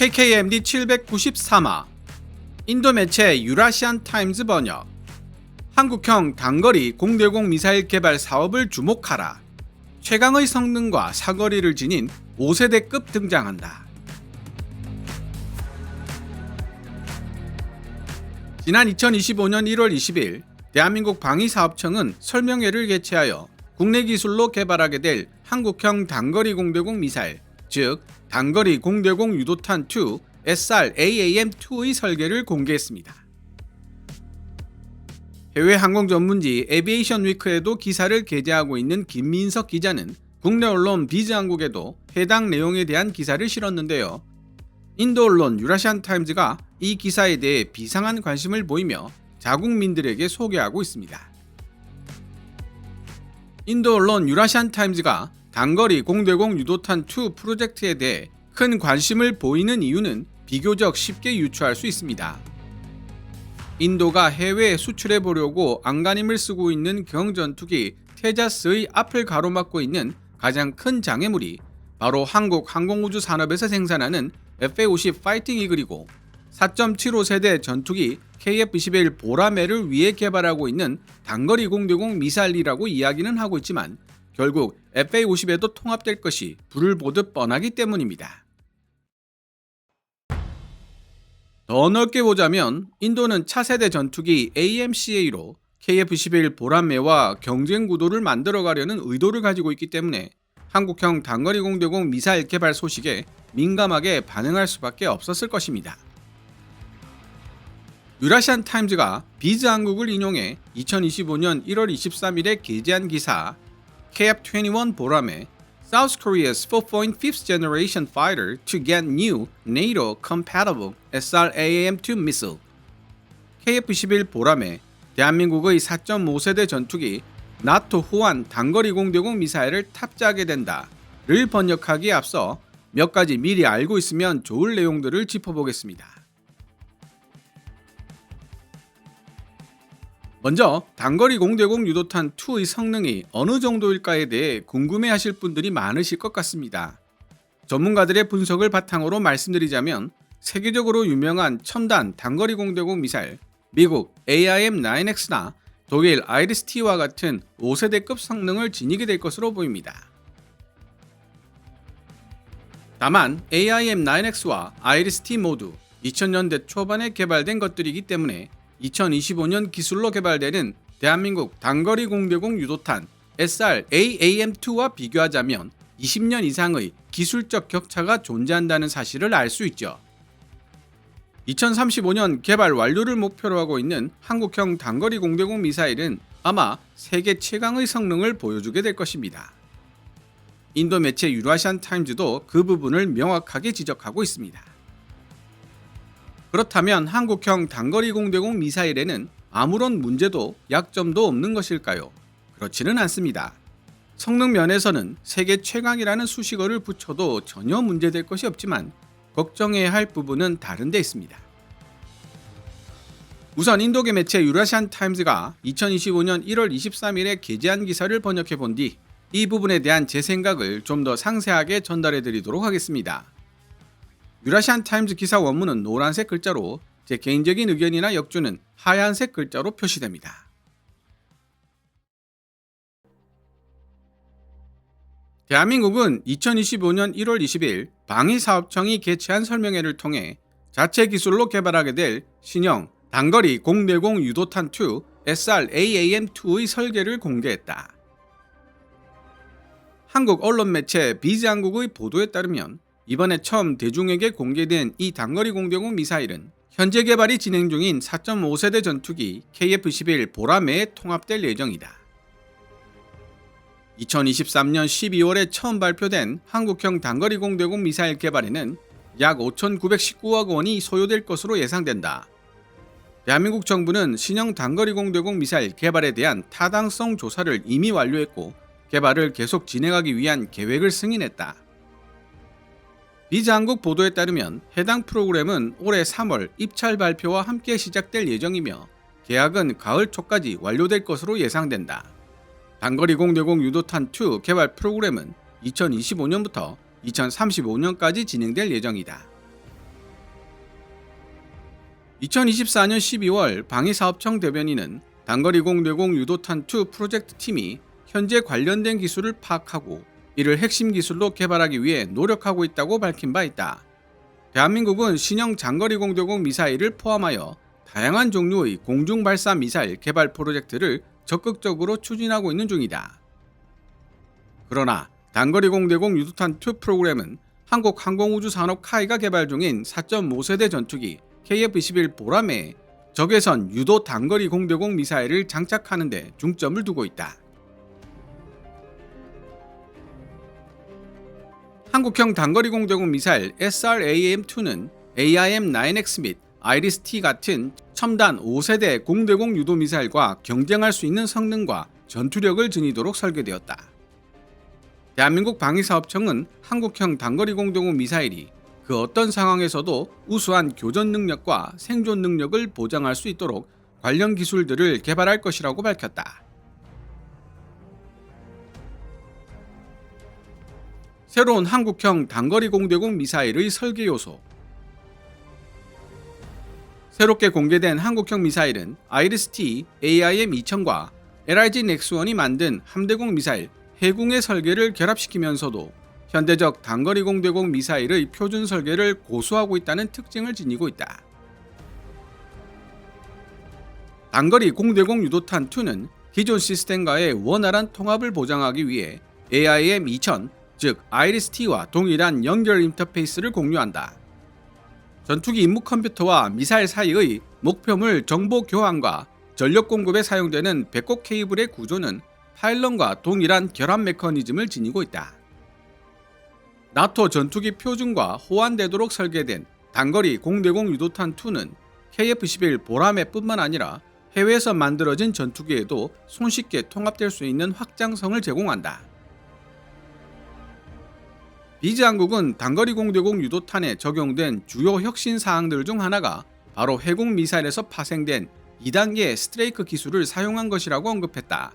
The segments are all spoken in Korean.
KKMD 793화. 인도 매체 유라시안 타임즈 번역. 한국형 단거리 공대공 미사일 개발 사업을 주목하라. 최강의 성능과 사거리를 지닌 5세대급 등장한다. 지난 2025년 1월 20일 대한민국 방위사업청은 설명회를 개최하여 국내 기술로 개발하게 될 한국형 단거리 공대공 미사일, 즉 단거리 공대공 유도탄 2 SR-AAM2의 설계를 공개했습니다. 해외 항공 전문지 에비에이션 위크에도 기사를 게재하고 있는 김민석 기자는 국내 언론 비즈한국에도 해당 내용에 대한 기사를 실었는데요. 인도 언론 유라시안 타임즈가 이 기사에 대해 비상한 관심을 보이며 자국민들에게 소개하고 있습니다. 인도 언론 유라시안 타임즈가 단거리 공대공 유도탄 2 프로젝트에 대해 큰 관심을 보이는 이유는 비교적 쉽게 유추할 수 있습니다. 인도가 해외에 수출해 보려고 안간힘을 쓰고 있는 경전투기 테자스의 앞을 가로막고 있는 가장 큰 장애물이 바로 한국 항공우주 산업에서 생산하는 FA-50 파이팅 이글이고 4.75 세대 전투기 KF-21 보라매를 위해 개발하고 있는 단거리 공대공 미사일이라고 이야기는 하고 있지만 결국 FA-50에도 통합될 것이 불을 보듯 뻔하기 때문입니다. 더 넓게 보자면 인도는 차세대 전투기 AMCA로 KF-21 보란매와 경쟁 구도를 만들어가려는 의도를 가지고 있기 때문에 한국형 단거리 공대공 미사일 개발 소식에 민감하게 반응할 수밖에 없었을 것입니다. 유라시안 타임즈가 비즈 한국을 인용해 2025년 1월 23일에 게재한 기사 KF-21 보람에 South Korea's 4.5th generation fighter to get new NATO compatible SR-AAM2 missile. KF-21 보람에 대한민국의 4.5세대 전투기 나토 호환 단거리 공대공 미사일을 탑재하게 된다를 번역하기에 앞서 몇 가지 미리 알고 있으면 좋을 내용들을 짚어보겠습니다. 먼저 단거리 공대공 유도탄 2의 성능이 어느 정도일까에 대해 궁금해하실 분들이 많으실 것 같습니다. 전문가들의 분석을 바탕으로 말씀드리자면 세계적으로 유명한 첨단 단거리 공대공 미사일 미국 AIM-9X나 독일 아이리스-T와 같은 5세대급 성능을 지니게 될 것으로 보입니다. 다만 AIM-9X와 아이리스-T 모두 2000년대 초반에 개발된 것들이기 때문에 2025년 기술로 개발되는 대한민국 단거리 공대공 유도탄 SR-AAM2와 비교하자면 20년 이상의 기술적 격차가 존재한다는 사실을 알 수 있죠. 2035년 개발 완료를 목표로 하고 있는 한국형 단거리 공대공 미사일은 아마 세계 최강의 성능을 보여주게 될 것입니다. 인도 매체 유라시안 타임즈도 그 부분을 명확하게 지적하고 있습니다. 그렇다면 한국형 단거리 공대공 미사일에는 아무런 문제도 약점도 없는 것일까요? 그렇지는 않습니다. 성능 면에서는 세계 최강이라는 수식어를 붙여도 전혀 문제될 것이 없지만 걱정해야 할 부분은 다른 데 있습니다. 우선 인도계 매체 유라시안 타임즈가 2025년 1월 23일에 게재한 기사를 번역해 본 뒤 이 부분에 대한 제 생각을 좀 더 상세하게 전달해 드리도록 하겠습니다. 유라시안 타임즈 기사 원문은 노란색 글자로 제 개인적인 의견이나 역주는 하얀색 글자로 표시됩니다. 대한민국은 2025년 1월 20일 방위사업청이 개최한 설명회를 통해 자체 기술로 개발하게 될 신형 단거리 공대공 유도탄 2 SR-AAM2의 설계를 공개했다. 한국 언론 매체 비즈한국의 보도에 따르면 이번에 처음 대중에게 공개된 이 단거리 공대공 미사일은 현재 개발이 진행 중인 4.5세대 전투기 KF-11 보라매에 통합될 예정이다. 2023년 12월에 처음 발표된 한국형 단거리 공대공 미사일 개발에는 약 5,919억 원이 소요될 것으로 예상된다. 대한민국 정부는 신형 단거리 공대공 미사일 개발에 대한 타당성 조사를 이미 완료했고 개발을 계속 진행하기 위한 계획을 승인했다. 비자한국 보도에 따르면 해당 프로그램은 올해 3월 입찰 발표와 함께 시작될 예정이며 계약은 가을 초까지 완료될 것으로 예상된다. 단거리 공대공 유도탄 2 개발 프로그램은 2025년부터 2035년까지 진행될 예정이다. 2024년 12월 방위사업청 대변인은 단거리 공대공 유도탄 2 프로젝트 팀이 현재 관련된 기술을 파악하고 이를 핵심 기술로 개발하기 위해 노력하고 있다고 밝힌 바 있다. 대한민국은 신형 장거리 공대공 미사일을 포함하여 다양한 종류의 공중 발사 미사일 개발 프로젝트를 적극적으로 추진하고 있는 중이다. 그러나 단거리 공대공 유도탄 2 프로그램은 한국 항공우주산업 카이가 개발 중인 4.5세대 전투기 KF-21 보람에 적외선 유도 단거리 공대공 미사일을 장착하는 데 중점을 두고 있다. 한국형 단거리 공대공 미사일 SRAM-2는 AIM-9X 및 아이리스-T 같은 첨단 5세대 공대공 유도 미사일과 경쟁할 수 있는 성능과 전투력을 지니도록 설계되었다. 대한민국 방위사업청은 한국형 단거리 공대공 미사일이 그 어떤 상황에서도 우수한 교전 능력과 생존 능력을 보장할 수 있도록 관련 기술들을 개발할 것이라고 밝혔다. 새로운 한국형 단거리 공대공 미사일의 설계 요소 새롭게 공개된 한국형 미사일은 아이리스-T AIM-2000과 LRG 넥스원이 만든 함대공 미사일 해궁의 설계를 결합시키면서도 현대적 단거리 공대공 미사일의 표준 설계를 고수하고 있다는 특징을 지니고 있다. 단거리 공대공 유도탄 2는 기존 시스템과의 원활한 통합을 보장하기 위해 AIM-2000, 즉 아이리스-T와 동일한 연결 인터페이스를 공유한다. 전투기 임무 컴퓨터와 미사일 사이의 목표물 정보 교환과 전력 공급에 사용되는 배꼽 케이블의 구조는 파일런과 동일한 결합 메커니즘을 지니고 있다. 나토 전투기 표준과 호환되도록 설계된 단거리 공대공 유도탄 2는 KF-11 보라매뿐만 아니라 해외에서 만들어진 전투기에도 손쉽게 통합될 수 있는 확장성을 제공한다. 비즈 한국은 단거리 공대공 유도탄에 적용된 주요 혁신 사항들 중 하나가 바로 해공 미사일에서 파생된 2단계 스트레이크 기술을 사용한 것이라고 언급했다.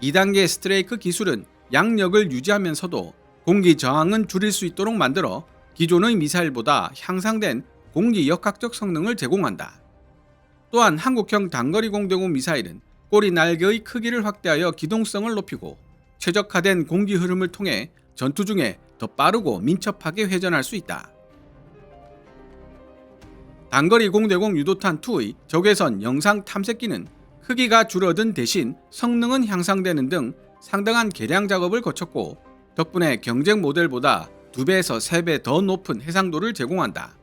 2단계 스트레이크 기술은 양력을 유지하면서도 공기 저항은 줄일 수 있도록 만들어 기존의 미사일보다 향상된 공기 역학적 성능을 제공한다. 또한 한국형 단거리 공대공 미사일은 꼬리 날개의 크기를 확대하여 기동성을 높이고 최적화된 공기 흐름을 통해 전투 중에 더 빠르고 민첩하게 회전할 수 있다. 단거리 공대공 유도탄 2의 적외선 영상 탐색기는 크기가 줄어든 대신 성능은 향상되는 등 상당한 개량 작업을 거쳤고 덕분에 경쟁 모델보다 2배에서 3배 더 높은 해상도를 제공한다.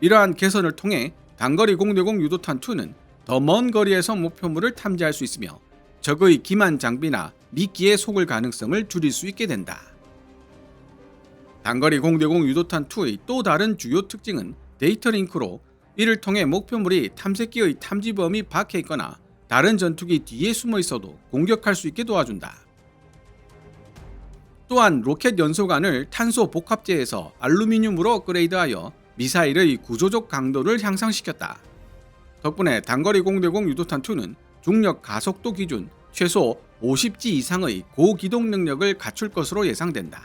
이러한 개선을 통해 단거리 공대공 유도탄 2는 더 먼 거리에서 목표물을 탐지할 수 있으며 적의 기만 장비나 미끼에 속을 가능성을 줄일 수 있게 된다. 단거리 공대공 유도탄 2의 또 다른 주요 특징은 데이터 링크로 이를 통해 목표물이 탐색기의 탐지 범위 밖에 있거나 다른 전투기 뒤에 숨어 있어도 공격할 수 있게 도와준다. 또한 로켓 연소관을 탄소 복합재에서 알루미늄으로 업그레이드하여 미사일의 구조적 강도를 향상시켰다. 덕분에 단거리 공대공 유도탄 2는 중력 가속도 기준 최소 50G 이상의 고기동 능력을 갖출 것으로 예상된다.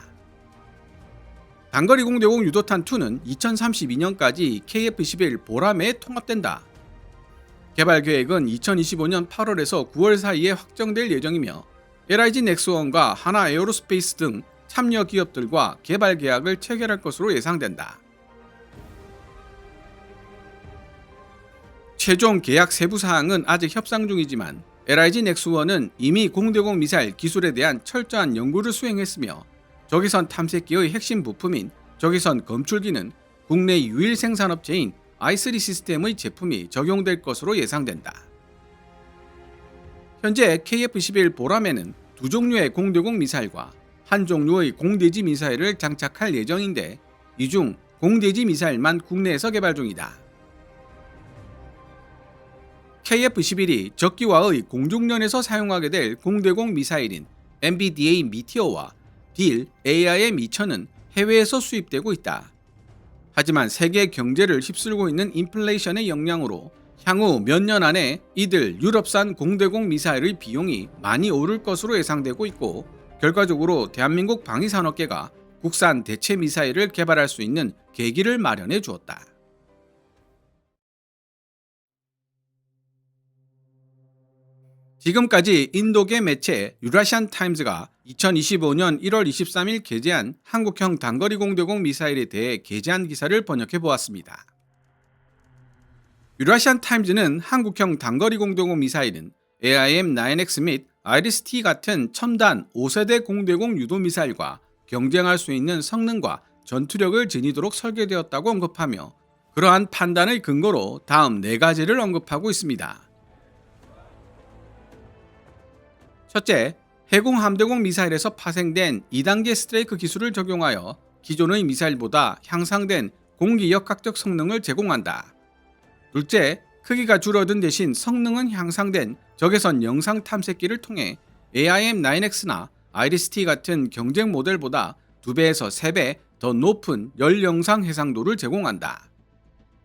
단거리 공대공 유도탄 2는 2032년까지 KF-11 보람에 통합된다. 개발 계획은 2025년 8월에서 9월 사이에 확정될 예정이며 LIG 넥스원과 하나 에어로스페이스 등 참여 기업들과 개발 계약을 체결할 것으로 예상된다. 최종 계약 세부 사항은 아직 협상 중이지만 LIG 넥스원은 이미 공대공 미사일 기술에 대한 철저한 연구를 수행했으며 적외선 탐색기의 핵심 부품인 적외선 검출기는 국내 유일 생산업체인 i3 시스템의 제품이 적용될 것으로 예상된다. 현재 KF-11 보람에는 두 종류의 공대공 미사일과 한 종류의 공대지 미사일을 장착할 예정인데 이 중 공대지 미사일만 국내에서 개발 중이다. KF-11이 적기와의 공중전에서 사용하게 될 공대공 미사일인 MBDA 미티어와 딜 AIM-2000은 해외에서 수입되고 있다. 하지만 세계 경제를 휩쓸고 있는 인플레이션의 영향으로 향후 몇 년 안에 이들 유럽산 공대공 미사일의 비용이 많이 오를 것으로 예상되고 있고 결과적으로 대한민국 방위산업계가 국산 대체 미사일을 개발할 수 있는 계기를 마련해 주었다. 지금까지 인도계 매체 유라시안 타임즈가 2025년 1월 23일 게재한 한국형 단거리 공대공 미사일에 대해 게재한 기사를 번역해 보았습니다. 유라시안 타임즈는 한국형 단거리 공대공 미사일은 AIM-9X 및 IRIS-T 같은 첨단 5세대 공대공 유도 미사일과 경쟁할 수 있는 성능과 전투력을 지니도록 설계되었다고 언급하며 그러한 판단의 근거로 다음 네 가지를 언급하고 있습니다. 첫째, 해공 함대공 미사일에서 파생된 2단계 스트레이크 기술을 적용하여 기존의 미사일보다 향상된 공기 역학적 성능을 제공한다. 둘째, 크기가 줄어든 대신 성능은 향상된 적외선 영상 탐색기를 통해 AIM-9X나 IRIS-T 같은 경쟁 모델보다 2배에서 3배 더 높은 열 영상 해상도를 제공한다.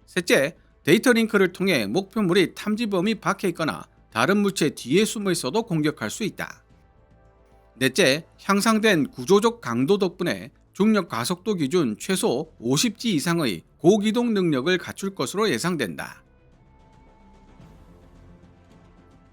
셋째, 데이터 링크를 통해 목표물이 탐지 범위 밖에 있거나 다른 물체 뒤에 숨어 있어도 공격할 수 있다. 넷째, 향상된 구조적 강도 덕분에 중력 가속도 기준 최소 50G 이상의 고기동 능력을 갖출 것으로 예상된다.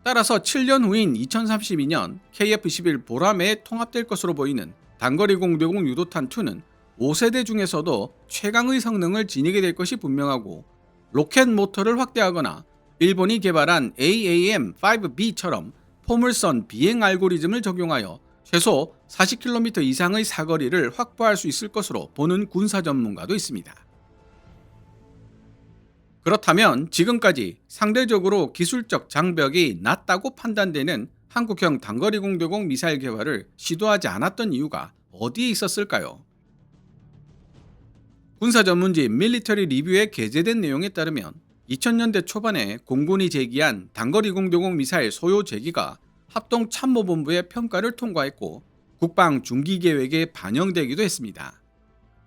따라서 7년 후인 2032년 KF-21 보람에 통합될 것으로 보이는 단거리 공대공 유도탄 2는 5세대 중에서도 최강의 성능을 지니게 될 것이 분명하고 로켓 모터를 확대하거나 일본이 개발한 AAM-5B처럼 포물선 비행 알고리즘을 적용하여 최소 40km 이상의 사거리를 확보할 수 있을 것으로 보는 군사 전문가도 있습니다. 그렇다면 지금까지 상대적으로 기술적 장벽이 낮다고 판단되는 한국형 단거리 공대공 미사일 개발을 시도하지 않았던 이유가 어디에 있었을까요? 군사 전문지 밀리터리 리뷰에 게재된 내용에 따르면 2000년대 초반에 공군이 제기한 단거리 공대공 미사일 소요 제기가 합동 참모본부의 평가를 통과했고 국방 중기 계획에 반영되기도 했습니다.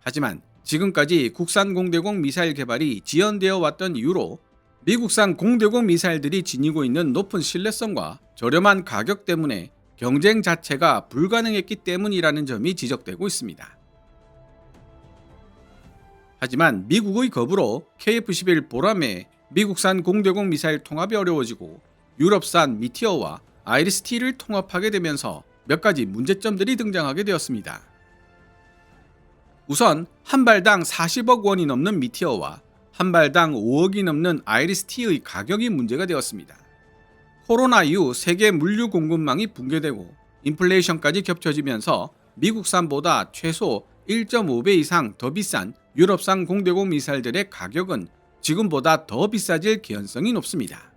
하지만 지금까지 국산 공대공 미사일 개발이 지연되어 왔던 이유로 미국산 공대공 미사일들이 지니고 있는 높은 신뢰성과 저렴한 가격 때문에 경쟁 자체가 불가능했기 때문이라는 점이 지적되고 있습니다. 하지만 미국의 겁으로 KF-11 보람에 미국산 공대공 미사일 통합이 어려워지고 유럽산 미티어와 아이리스-T를 통합하게 되면서 몇 가지 문제점들이 등장하게 되었습니다. 우선 한 발당 40억 원이 넘는 미티어와 한 발당 5억이 넘는 아이리스-T의 가격이 문제가 되었습니다. 코로나 이후 세계 물류 공급망이 붕괴되고 인플레이션까지 겹쳐지면서 미국산보다 최소 1.5배 이상 더 비싼 유럽산 공대공 미사일들의 가격은 지금보다 더 비싸질 개연성이 높습니다.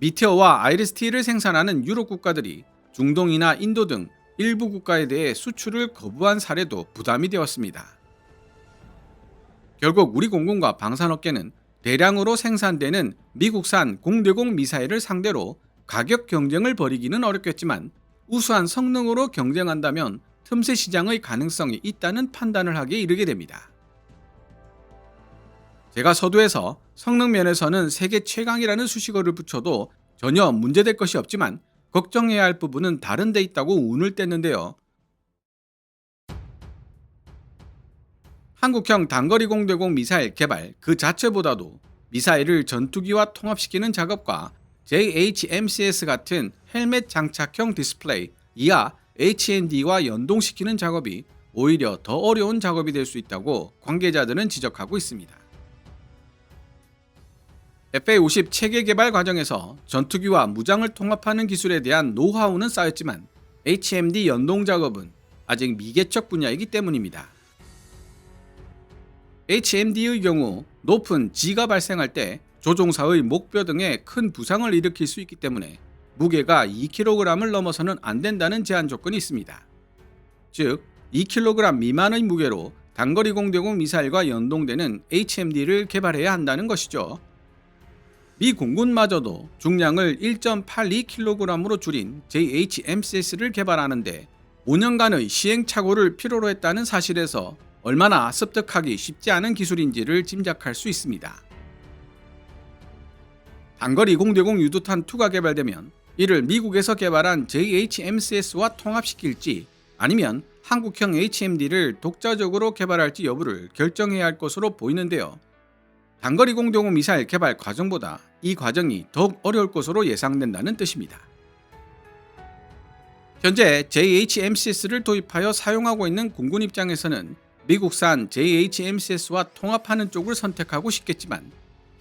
미테어와 아이리스-T를 생산하는 유럽 국가들이 중동이나 인도 등 일부 국가에 대해 수출을 거부한 사례도 부담이 되었습니다. 결국 우리 공군과 방산업계는 대량으로 생산되는 미국산 공대공 미사일을 상대로 가격 경쟁을 벌이기는 어렵겠지만 우수한 성능으로 경쟁한다면 틈새 시장의 가능성이 있다는 판단을 하기에 이르게 됩니다. 제가 서두에서 성능 면에서는 세계 최강이라는 수식어를 붙여도 전혀 문제될 것이 없지만 걱정해야 할 부분은 다른 데 있다고 운을 뗐는데요. 한국형 단거리 공대공 미사일 개발 그 자체보다도 미사일을 전투기와 통합시키는 작업과 JHMCS 같은 헬멧 장착형 디스플레이 이하 HND와 연동시키는 작업이 오히려 더 어려운 작업이 될 수 있다고 관계자들은 지적하고 있습니다. FA-50 체계 개발 과정에서 전투기와 무장을 통합하는 기술에 대한 노하우는 쌓였지만 HMD 연동 작업은 아직 미개척 분야이기 때문입니다. HMD의 경우 높은 G가 발생할 때 조종사의 목뼈 등에 큰 부상을 일으킬 수 있기 때문에 무게가 2kg을 넘어서는 안 된다는 제한 조건이 있습니다. 즉, 2kg 미만의 무게로 단거리 공대공 미사일과 연동되는 HMD를 개발해야 한다는 것이죠. 미 공군마저도 중량을 1.82kg으로 줄인 JHMCS를 개발하는데 5년간의 시행착오를 필요로 했다는 사실에서 얼마나 습득하기 쉽지 않은 기술인지를 짐작할 수 있습니다. 단거리 공대공 유도탄 2가 개발되면 이를 미국에서 개발한 JHMCS와 통합시킬지 아니면 한국형 HMD를 독자적으로 개발할지 여부를 결정해야 할 것으로 보이는데요. 단거리 공대공 미사일 개발 과정보다 이 과정이 더욱 어려울 것으로 예상된다는 뜻입니다. 현재 JHMCS를 도입하여 사용하고 있는 공군 입장에서는 미국산 JHMCS와 통합하는 쪽을 선택하고 싶겠지만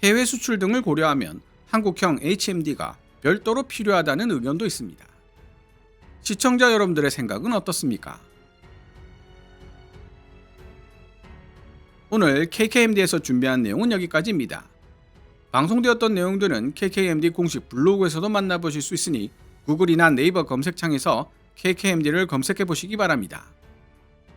해외 수출 등을 고려하면 한국형 HMD가 별도로 필요하다는 의견도 있습니다. 시청자 여러분들의 생각은 어떻습니까? 오늘 KKMD에서 준비한 내용은 여기까지입니다. 방송되었던 내용들은 KKMD 공식 블로그에서도 만나보실 수 있으니 구글이나 네이버 검색창에서 KKMD를 검색해 보시기 바랍니다.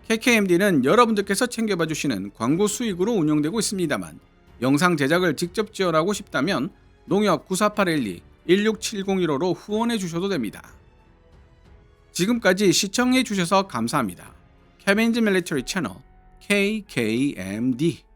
KKMD는 여러분들께서 챙겨봐 주시는 광고 수익으로 운영되고 있습니다만 영상 제작을 직접 지원하고 싶다면 농협 9481 16701호로 후원해 주셔도 됩니다. 지금까지 시청해 주셔서 감사합니다. 캐빈즈 밀리터리 채널 KKMD